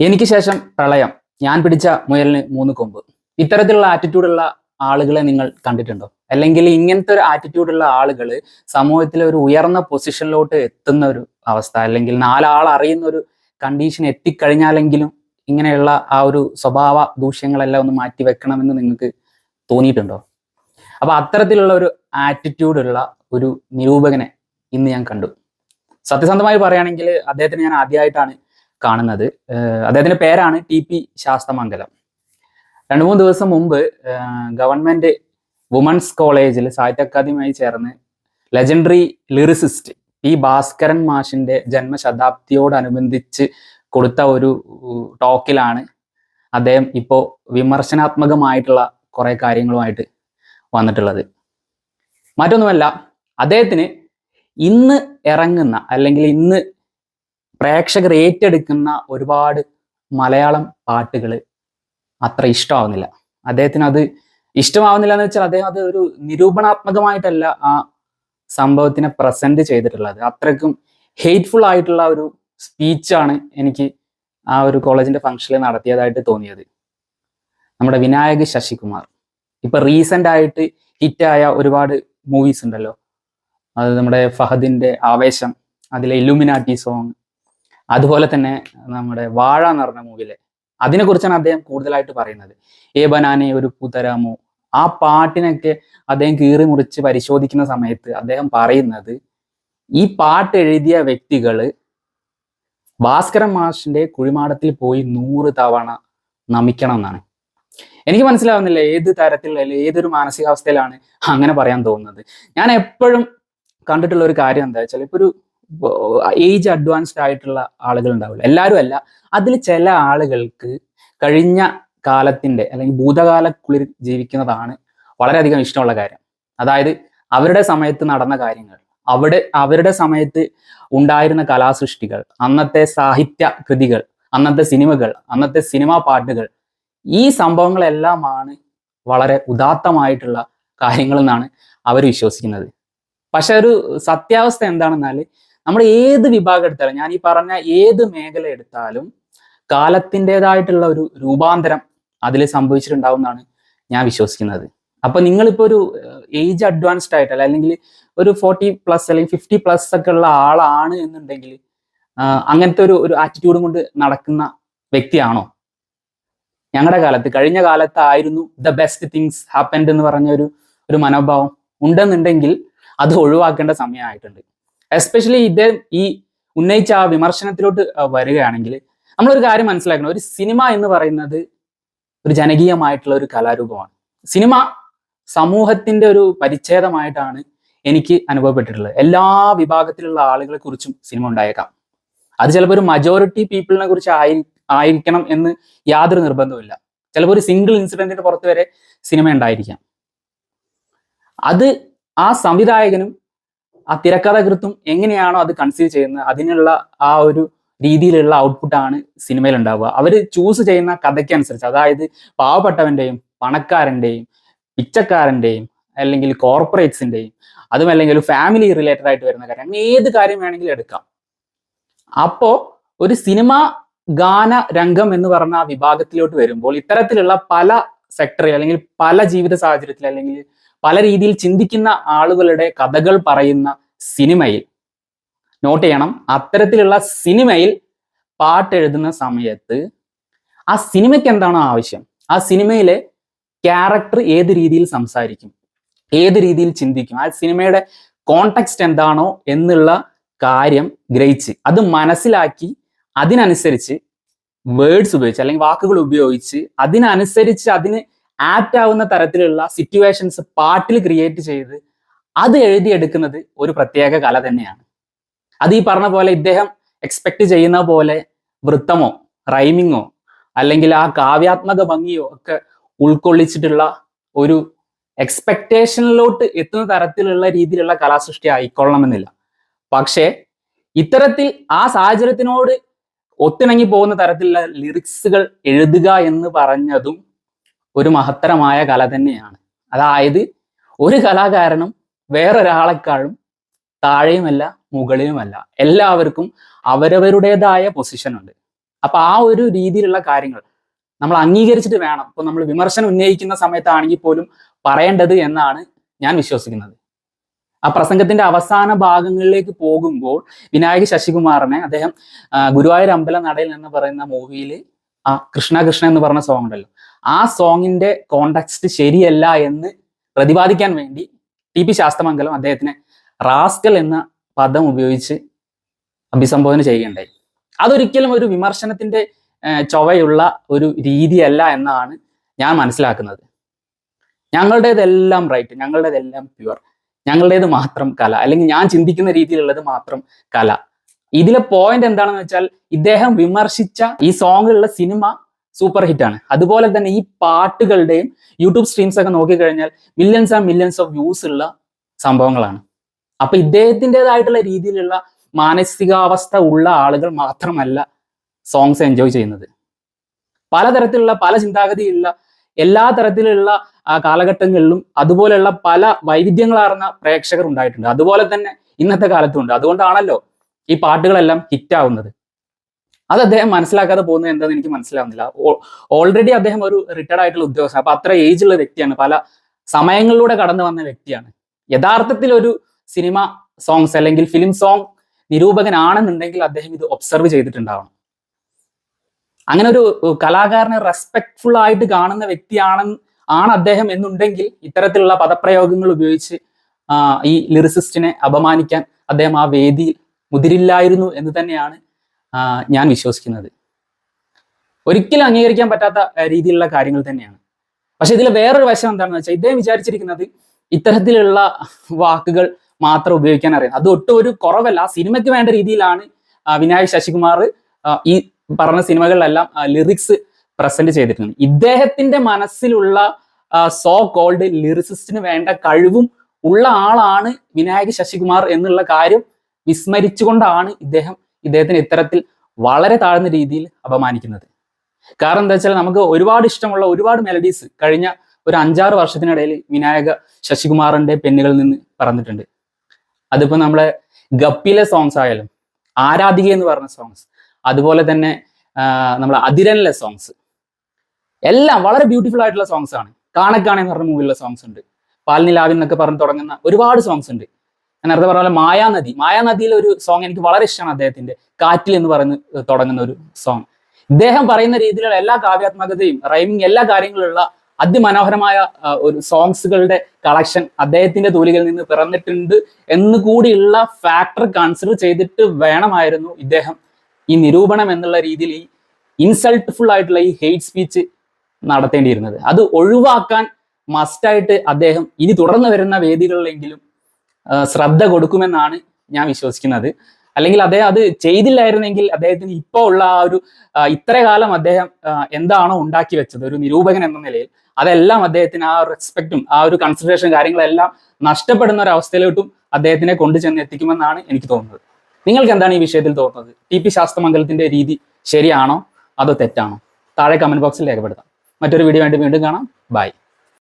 എനിക്ക് ശേഷം പ്രളയം. ഞാൻ പിടിച്ച മുയലിന് മൂന്ന് കൊമ്പ്. ഇത്തരത്തിലുള്ള ആറ്റിറ്റ്യൂഡുള്ള ആളുകളെ നിങ്ങൾ കണ്ടിട്ടുണ്ടോ? അല്ലെങ്കിൽ ഇങ്ങനത്തെ ഒരു ആറ്റിറ്റ്യൂഡുള്ള ആളുകൾ സമൂഹത്തിലെ ഒരു ഉയർന്ന പൊസിഷനിലോട്ട് എത്തുന്ന ഒരു അവസ്ഥ അല്ലെങ്കിൽ നാലാൾ അറിയുന്ന ഒരു കണ്ടീഷൻ എത്തിക്കഴിഞ്ഞാലെങ്കിലും ഇങ്ങനെയുള്ള ആ ഒരു സ്വഭാവ ദൂഷ്യങ്ങളെല്ലാം ഒന്ന് മാറ്റി വെക്കണമെന്ന് നിങ്ങൾക്ക് തോന്നിയിട്ടുണ്ടോ? അപ്പൊ അത്തരത്തിലുള്ള ഒരു ആറ്റിറ്റ്യൂഡുള്ള ഒരു നിരൂപകനെ ഇന്ന് ഞാൻ കണ്ടു. സത്യസന്ധമായി പറയുകയാണെങ്കിൽ അദ്ദേഹത്തിന് ഞാൻ ആദ്യമായിട്ടാണ് കാണുന്നത്. അദ്ദേഹത്തിന്റെ പേരാണ് ടി പി ശാസ്തമംഗലം. രണ്ടു മൂന്ന് ദിവസം മുമ്പ് ഗവൺമെന്റ് വുമൻസ് കോളേജിൽ സാഹിത്യ അക്കാദമിയുമായി ചേർന്ന് ലെജൻഡറി ലിറിസിസ്റ്റ് പി ഭാസ്കരൻ മാഷിന്റെ ജന്മശതാബ്ദിയോടനുബന്ധിച്ച് കൊടുത്ത ഒരു ടോക്കിലാണ് അദ്ദേഹം ഇപ്പോൾ വിമർശനാത്മകമായിട്ടുള്ള കുറേ കാര്യങ്ങളുമായിട്ട് വന്നിട്ടുള്ളത്. മറ്റൊന്നുമല്ല അദ്ദേഹത്തിന് ഇന്ന് ഇറങ്ങുന്ന അല്ലെങ്കിൽ ഇന്ന് പ്രേക്ഷകർ ഏറ്റെടുക്കുന്ന ഒരുപാട് മലയാളം പാട്ടുകൾ അത്ര ഇഷ്ടമാവുന്നില്ല. അദ്ദേഹത്തിന് അത് ഇഷ്ടമാവുന്നില്ല എന്ന് വെച്ചാൽ അദ്ദേഹം അത് ഒരു നിരൂപണാത്മകമായിട്ടല്ല ആ സംഭവത്തിനെ പ്രസന്റ് ചെയ്തിട്ടുള്ളത്. അത്രയ്ക്കും ഹെയ്റ്റ്ഫുൾ ആയിട്ടുള്ള ഒരു സ്പീച്ചാണ് എനിക്ക് ആ ഒരു കോളേജിന്റെ ഫംഗ്ഷനിൽ നടത്തിയതായിട്ട് തോന്നിയത്. നമ്മുടെ വിനായക് ശശികുമാർ. ഇപ്പൊ റീസെന്റ് ആയിട്ട് ഹിറ്റായ ഒരുപാട് മൂവീസ് ഉണ്ടല്ലോ. അത് നമ്മുടെ ഫഹദിന്റെ ആവേശം അതിലെ ഇലുമിനാറ്റി സോങ് അതുപോലെ തന്നെ നമ്മുടെ വാഴ എന്ന് പറഞ്ഞ മൂവിയിലെ അതിനെക്കുറിച്ചാണ് അദ്ദേഹം കൂടുതലായിട്ട് പറയുന്നത്. ഏ ബനാനെ ഒരു പുതരാമോ. ആ പാട്ടിനൊക്കെ അദ്ദേഹം കീറി മുറിച്ച് പരിശോധിക്കുന്ന സമയത്ത് അദ്ദേഹം പറയുന്നത് ഈ പാട്ട് എഴുതിയ വ്യക്തികൾ ഭാസ്കരൻ മാഷിന്റെ കുഴിമാടത്തിൽ പോയി നൂറ് തവണ നമിക്കണം എന്നാണ് എനിക്ക് മനസ്സിലാവുന്നില്ല ഏത് തരത്തിൽ അല്ലെങ്കിൽ ഏതൊരു മാനസികാവസ്ഥയിലാണ് അങ്ങനെ പറയാൻ തോന്നുന്നത്. ഞാൻ എപ്പോഴും കണ്ടിട്ടുള്ള ഒരു കാര്യം എന്താ വെച്ചാൽ ഇപ്പൊ ഒരു ഏജ് അഡ്വാൻസ്ഡ് ആയിട്ടുള്ള ആളുകൾ ഉണ്ടാവില്ല. എല്ലാവരും അല്ല. അതിൽ ചില ആളുകൾക്ക് കഴിഞ്ഞ കാലത്തിന്റെ അല്ലെങ്കിൽ ഭൂതകാലക്കുള്ളിൽ ജീവിക്കുന്നതാണ് വളരെയധികം ഇഷ്ടമുള്ള കാര്യം. അതായത് അവരുടെ സമയത്ത് നടന്ന കാര്യങ്ങൾ അവിടെ അവരുടെ സമയത്ത് ഉണ്ടായിരുന്ന കലാസൃഷ്ടികൾ അന്നത്തെ സാഹിത്യ കൃതികൾ അന്നത്തെ സിനിമകൾ അന്നത്തെ സിനിമാ പാട്ടുകൾ ഈ സംഭവങ്ങളെല്ലാമാണ് വളരെ ഉദാത്തമായിട്ടുള്ള കാര്യങ്ങളെന്നാണ് അവർ വിശ്വസിക്കുന്നത്. പക്ഷെ ഒരു സത്യാവസ്ഥ എന്താണെന്നാൽ നമ്മൾ ഏത് വിഭാഗം എടുത്താലും ഞാൻ ഈ പറഞ്ഞ ഏത് മേഖല എടുത്താലും കാലത്തിന്റെതായിട്ടുള്ള ഒരു രൂപാന്തരം അതിൽ സംഭവിച്ചിട്ടുണ്ടാവും എന്നാണ് ഞാൻ വിശ്വസിക്കുന്നത്. അപ്പൊ നിങ്ങളിപ്പോ ഒരു ഏജ് അഡ്വാൻസ്ഡ് ആയിട്ട് അല്ലെങ്കിൽ ഒരു ഫോർട്ടി പ്ലസ് അല്ലെങ്കിൽ ഫിഫ്റ്റി പ്ലസ് ഒക്കെ ഉള്ള ആളാണ് എന്നുണ്ടെങ്കിൽ അങ്ങനത്തെ ഒരു ഒരു ആറ്റിറ്റ്യൂഡും കൊണ്ട് നടക്കുന്ന വ്യക്തിയാണോ? ഞങ്ങളുടെ കാലത്ത് കഴിഞ്ഞ കാലത്തായിരുന്നു ദ ബെസ്റ്റ് തിങ്സ് ഹാപ്പൻഡ് എന്ന് പറഞ്ഞ ഒരു ഒരു മനോഭാവം ഉണ്ടെന്നുണ്ടെങ്കിൽ അത് ഒഴിവാക്കേണ്ട സമയമായിട്ടുണ്ട്. എസ്പെഷ്യലി ഇത് ഈ ഉന്നയിച്ച ആ വിമർശനത്തിലോട്ട് വരികയാണെങ്കിൽ നമ്മളൊരു കാര്യം മനസ്സിലാക്കണം. ഒരു സിനിമ എന്ന് പറയുന്നത് ഒരു ജനകീയമായിട്ടുള്ള ഒരു കലാരൂപമാണ്. സിനിമ സമൂഹത്തിന്റെ ഒരു പരിച്ഛേദമായിട്ടാണ് എനിക്ക് അനുഭവപ്പെട്ടിട്ടുള്ളത്. എല്ലാ വിഭാഗത്തിലുള്ള ആളുകളെ കുറിച്ചും സിനിമ ഉണ്ടായേക്കാം. അത് ചിലപ്പോൾ ഒരു മജോറിറ്റി പീപ്പിളിനെ കുറിച്ച് ആയി ആയിരിക്കണം എന്ന് യാതൊരു നിർബന്ധവുമില്ല. ചിലപ്പോൾ ഒരു സിംഗിൾ ഇൻസിഡന്റിന് പുറത്ത് വരെ സിനിമ ഉണ്ടായിരിക്കാം. അത് ആ സംവിധായകനും ആ തിരക്കഥാകൃത്തും എങ്ങനെയാണോ അത് കൺസീവ് ചെയ്യുന്നത് അതിനുള്ള ആ ഒരു രീതിയിലുള്ള ഔട്ട്പുട്ടാണ് സിനിമയിൽ ഉണ്ടാവുക അവർ ചൂസ് ചെയ്യുന്ന കഥയ്ക്കനുസരിച്ച് അതായത് പാവപ്പെട്ടവന്റെയും പണക്കാരന്റെയും പിച്ചക്കാരന്റെയും അല്ലെങ്കിൽ കോർപ്പറേറ്റ്സിന്റെയും അതും അല്ലെങ്കിൽ ഫാമിലി റിലേറ്റഡ് ആയിട്ട് വരുന്ന കാര്യം അങ്ങനെ ഏത് കാര്യം വേണമെങ്കിലും എടുക്കാം. അപ്പോ ഒരു സിനിമ ഗാന രംഗം എന്ന് പറഞ്ഞ ആ വിഭാഗത്തിലോട്ട് വരുമ്പോൾ ഇത്തരത്തിലുള്ള പല സെക്ടറിൽ അല്ലെങ്കിൽ പല ജീവിത സാഹചര്യത്തിൽ അല്ലെങ്കിൽ പല രീതിയിൽ ചിന്തിക്കുന്ന ആളുകളുടെ കഥകൾ പറയുന്ന സിനിമയിൽ നോട്ട് ചെയ്യണം. അത്തരത്തിലുള്ള സിനിമയിൽ പാട്ട് എഴുതുന്ന സമയത്ത് ആ സിനിമയ്ക്ക് എന്താണോ ആവശ്യം? ആ സിനിമയിലെ ക്യാരക്ടർ ഏത് രീതിയിൽ സംസാരിക്കും? ഏത് രീതിയിൽ ചിന്തിക്കും? ആ സിനിമയുടെ കോണ്ടെക്സ്റ്റ് എന്താണോ എന്നുള്ള കാര്യം ഗ്രഹിച്ച് അത് മനസ്സിലാക്കി അതിനനുസരിച്ച് വേർഡ്സ് ഉപയോഗിച്ച് അല്ലെങ്കിൽ വാക്കുകൾ ഉപയോഗിച്ച് അതിനനുസരിച്ച് അതിന് ആപ്റ്റ് ആവുന്ന തരത്തിലുള്ള സിറ്റുവേഷൻസ് പാട്ടിൽ ക്രിയേറ്റ് ചെയ്ത് അത് എഴുതിയെടുക്കുന്നത് ഒരു പ്രത്യേക കല തന്നെയാണ്. അത് ഈ പറഞ്ഞ പോലെ ഇദ്ദേഹം എക്സ്പെക്ട് ചെയ്യുന്ന പോലെ വൃത്തമോ റൈമിങ്ങോ അല്ലെങ്കിൽ ആ കാവ്യാത്മക ഭംഗിയോ ഒക്കെ ഉൾക്കൊള്ളിച്ചിട്ടുള്ള ഒരു എക്സ്പെക്ടേഷനിലോട്ട് എത്തുന്ന തരത്തിലുള്ള രീതിയിലുള്ള കലാസൃഷ്ടി ആയിക്കൊള്ളണമെന്നില്ല. പക്ഷേ ഇത്തരത്തിൽ ആ സാഹചര്യത്തിനോട് ഒത്തിണങ്ങി പോകുന്ന തരത്തിലുള്ള ലിറിക്സുകൾ എഴുതുക എന്ന് പറഞ്ഞതും ഒരു മഹത്തരമായ കല തന്നെയാണ്. അതായത് ഒരു കലാകാരനും വേറൊരാളെക്കാളും താഴെയുമല്ല മുകളിലുമല്ല. എല്ലാവർക്കും അവരവരുടേതായ പൊസിഷനുണ്ട് അപ്പൊ ആ ഒരു രീതിയിലുള്ള കാര്യങ്ങൾ നമ്മൾ അംഗീകരിച്ചിട്ട് വേണം. ഇപ്പൊ നമ്മൾ വിമർശനം ഉന്നയിക്കുന്ന സമയത്താണെങ്കിൽ പോലും പറയേണ്ടത് എന്നാണ് ഞാൻ വിശ്വസിക്കുന്നത്. ആ പ്രസംഗത്തിന്റെ അവസാന ഭാഗങ്ങളിലേക്ക് പോകുമ്പോൾ വിനായക ശശികുമാറിനെ അദ്ദേഹം ഗുരുവായൂർ അമ്പല നടയിൽ എന്ന് പറയുന്ന മൂവിയിൽ ആ കൃഷ്ണ കൃഷ്ണ എന്ന് പറഞ്ഞ സോങ് ഉണ്ടല്ലോ. ആ സോങ്ങിന്റെ കോണ്ടക്സ്റ്റ് ശരിയല്ല എന്ന് പ്രതിപാദിക്കാൻ വേണ്ടി ടി പി ശാസ്തമംഗലം അദ്ദേഹത്തിനെ റാസ്കൽ എന്ന പദം ഉപയോഗിച്ച് അഭിസംബോധന ചെയ്യുകയുണ്ടായി. അതൊരിക്കലും ഒരു വിമർശനത്തിന്റെ ചൊവയുള്ള ഒരു രീതിയല്ല എന്നാണ് ഞാൻ മനസ്സിലാക്കുന്നത്. ഞങ്ങളുടേതെല്ലാം റൈറ്റ് ഞങ്ങളുടേതെല്ലാം പ്യുവർ ഞങ്ങളുടേത് മാത്രം കല അല്ലെങ്കിൽ ഞാൻ ചിന്തിക്കുന്ന രീതിയിലുള്ളത് മാത്രം കല. ഇതിലെ പോയിന്റ് എന്താണെന്ന് വെച്ചാൽ ഇദ്ദേഹം വിമർശിച്ച ഈ സോങ്ങിലുള്ള സിനിമ സൂപ്പർ ഹിറ്റ് ആണ്. അതുപോലെ തന്നെ ഈ പാട്ടുകളുടെയും യൂട്യൂബ് സ്ട്രീംസ് ഒക്കെ നോക്കിക്കഴിഞ്ഞാൽ millions and millions of views ഉള്ള സംഭവങ്ങളാണ്. അപ്പൊ ഇദ്ദേഹത്തിന്റെതായിട്ടുള്ള രീതിയിലുള്ള മാനസികാവസ്ഥ ഉള്ള ആളുകൾ മാത്രമല്ല സോങ്സ് എൻജോയ് ചെയ്യുന്നത്. പലതരത്തിലുള്ള പല ചിന്താഗതിയുള്ള എല്ലാ തരത്തിലുള്ള കാലഘട്ടങ്ങളിലും അതുപോലെയുള്ള പല വൈവിധ്യങ്ങളാർന്ന പ്രേക്ഷകർ ഉണ്ടായിട്ടുണ്ട്. അതുപോലെ തന്നെ ഇന്നത്തെ കാലത്തുണ്ട് അതുകൊണ്ടാണല്ലോ ഈ പാട്ടുകളെല്ലാം ഹിറ്റാവുന്നത് അത് അദ്ദേഹം മനസ്സിലാക്കാതെ പോകുന്നത് എന്താണെന്ന് എനിക്ക് മനസ്സിലാവുന്നില്ല. ഓൾറെഡി അദ്ദേഹം ഒരു റിട്ടയർഡ് ആയിട്ടുള്ള ഉദ്യോഗസ്ഥ അപ്പൊ അത്ര ഏജ് ഉള്ള വ്യക്തിയാണ്. പല സമയങ്ങളിലൂടെ കടന്നു വന്ന വ്യക്തിയാണ്. യഥാർത്ഥത്തിൽ ഒരു സിനിമ സോങ്സ് അല്ലെങ്കിൽ ഫിലിം സോങ് നിരൂപകനാണെന്നുണ്ടെങ്കിൽ അദ്ദേഹം ഇത് ഒബ്സർവ് ചെയ്തിട്ടുണ്ടാവണം. അങ്ങനെ ഒരു കലാകാരനെ റെസ്പെക്ട്ഫുൾ ആയിട്ട് കാണുന്ന വ്യക്തിയാണ് ആണ് അദ്ദേഹം എന്നുണ്ടെങ്കിൽ ഇത്തരത്തിലുള്ള പദപ്രയോഗങ്ങൾ ഉപയോഗിച്ച് ഈ ലിറിസിസ്റ്റിനെ അപമാനിക്കാൻ അദ്ദേഹം ആ വേദിയിൽ മുതിരില്ലായിരുന്നു എന്ന് തന്നെയാണ് ഞാൻ വിശ്വസിക്കുന്നത്. ഒരിക്കലും അംഗീകരിക്കാൻ പറ്റാത്ത രീതിയിലുള്ള കാര്യങ്ങൾ തന്നെയാണ്. പക്ഷെ ഇതിൽ വേറൊരു വശം എന്താണെന്ന് വെച്ചാൽ ഇദ്ദേഹം വിചാരിച്ചിരിക്കുന്നത് ഇത്തരത്തിലുള്ള വാക്കുകൾ മാത്രം ഉപയോഗിക്കാൻ അറിയാം. അത് ഒട്ടും ഒരു കുറവല്ല. സിനിമയ്ക്ക് വേണ്ട രീതിയിലാണ് വിനായക് ശശികുമാർ ഈ പറഞ്ഞ സിനിമകളിലെല്ലാം ലിറിക്സ് പ്രസന്റ് ചെയ്തിട്ടുണ്ട് ഇദ്ദേഹത്തിന്റെ മനസ്സിലുള്ള സോ കോൾഡ് ലിറിസിസ്റ്റിന് വേണ്ട കഴിവും ഉള്ള ആളാണ് വിനായക് ശശികുമാർ എന്നുള്ള കാര്യം വിസ്മരിച്ചുകൊണ്ടാണ് ഇദ്ദേഹം ഇദ്ദേഹത്തിന് ഇത്തരത്തിൽ വളരെ താഴ്ന്ന രീതിയിൽ അപമാനിക്കുന്നത്. കാരണം എന്താ വെച്ചാൽ നമുക്ക് ഒരുപാട് ഇഷ്ടമുള്ള ഒരുപാട് മെലഡീസ് കഴിഞ്ഞ ഒരു അഞ്ചാറ് വർഷത്തിനിടയിൽ വിനായക ശശികുമാറിന്റെ പെണ്ണുകളിൽ നിന്ന് പറഞ്ഞിട്ടുണ്ട് അതിപ്പോ നമ്മളെ ഗപ്പിലെ സോങ്സ് ആയാലും ആരാധിക എന്ന് പറഞ്ഞ സോങ്സ് അതുപോലെ തന്നെ നമ്മളെ അതിരനിലെ സോങ്സ് എല്ലാം വളരെ ബ്യൂട്ടിഫുൾ ആയിട്ടുള്ള സോങ്സ് ആണ്. കാണക്കാണെന്ന് പറഞ്ഞ മൂവിയിലുള്ള സോങ്സ് ഉണ്ട്. പാൽനിലാവിൽ എന്നൊക്കെ പറഞ്ഞ് തുടങ്ങുന്ന ഒരുപാട് സോങ്സ് ഉണ്ട്. ഞാൻ നേരത്തെ പറഞ്ഞ പോലെ മായാനദി. മായാനദിയിലെ ഒരു സോങ് എനിക്ക് വളരെ ഇഷ്ടമാണ് അദ്ദേഹത്തിന്റെ. കാറ്റിൽ എന്ന് പറഞ്ഞ് തുടങ്ങുന്ന ഒരു സോങ് ഇദ്ദേഹം പറയുന്ന രീതിയിലുള്ള എല്ലാ കാവ്യാത്മകതയും റൈമിങ് എല്ലാ കാര്യങ്ങളുള്ള അതിമനോഹരമായ ഒരു സോങ്സുകളുടെ കളക്ഷൻ അദ്ദേഹത്തിന്റെ തൂലികയിൽ നിന്ന് പിറന്നിട്ടുണ്ട് എന്ന് കൂടിയുള്ള ഫാക്ടർ കൺസിഡർ ചെയ്തിട്ട് വേണമായിരുന്നു ഇദ്ദേഹം ഈ നിരൂപണം എന്നുള്ള രീതിയിൽ ഈ ഇൻസൾട്ട്ഫുൾ ആയിട്ടുള്ള ഈ ഹെയ്റ്റ് സ്പീച്ച് നടത്തേണ്ടിയിരുന്നത്. അത് ഒഴിവാക്കാൻ മസ്റ്റായിട്ട് അദ്ദേഹം ഇനി തുടർന്ന് വരുന്ന വേദികളിലെങ്കിലും ശ്രദ്ധ കൊടുക്കുമെന്നാണ് ഞാൻ വിശ്വസിക്കുന്നത്. അല്ലെങ്കിൽ അദ്ദേഹം അത് ചെയ്തില്ലായിരുന്നെങ്കിൽ അദ്ദേഹത്തിന് ഇപ്പോൾ ഉള്ള ആ ഒരു ഇത്ര കാലം അദ്ദേഹം എന്താണോ ഉണ്ടാക്കി വെച്ചത് ഒരു നിരൂപകൻ എന്ന നിലയിൽ അതെല്ലാം അദ്ദേഹത്തിന് ആ റെസ്പെക്റ്റും ആ ഒരു കൺസിഡറേഷൻ കാര്യങ്ങളെല്ലാം നഷ്ടപ്പെടുന്ന ഒരു അവസ്ഥയിലോട്ടും അദ്ദേഹത്തിനെ കൊണ്ടുചെന്ന് എത്തിക്കുമെന്നാണ് എനിക്ക് തോന്നുന്നത്. നിങ്ങൾക്ക് എന്താണ് ഈ വിഷയത്തിൽ തോന്നുന്നത്? ടി പി ശാസ്ത്രമംഗലത്തിന്റെ രീതി ശരിയാണോ? അതോ തെറ്റാണോ? താഴെ കമന്റ് ബോക്സിൽ രേഖപ്പെടുത്താം. മറ്റൊരു വീഡിയോ വേണ്ടി വീണ്ടും കാണാം. ബൈ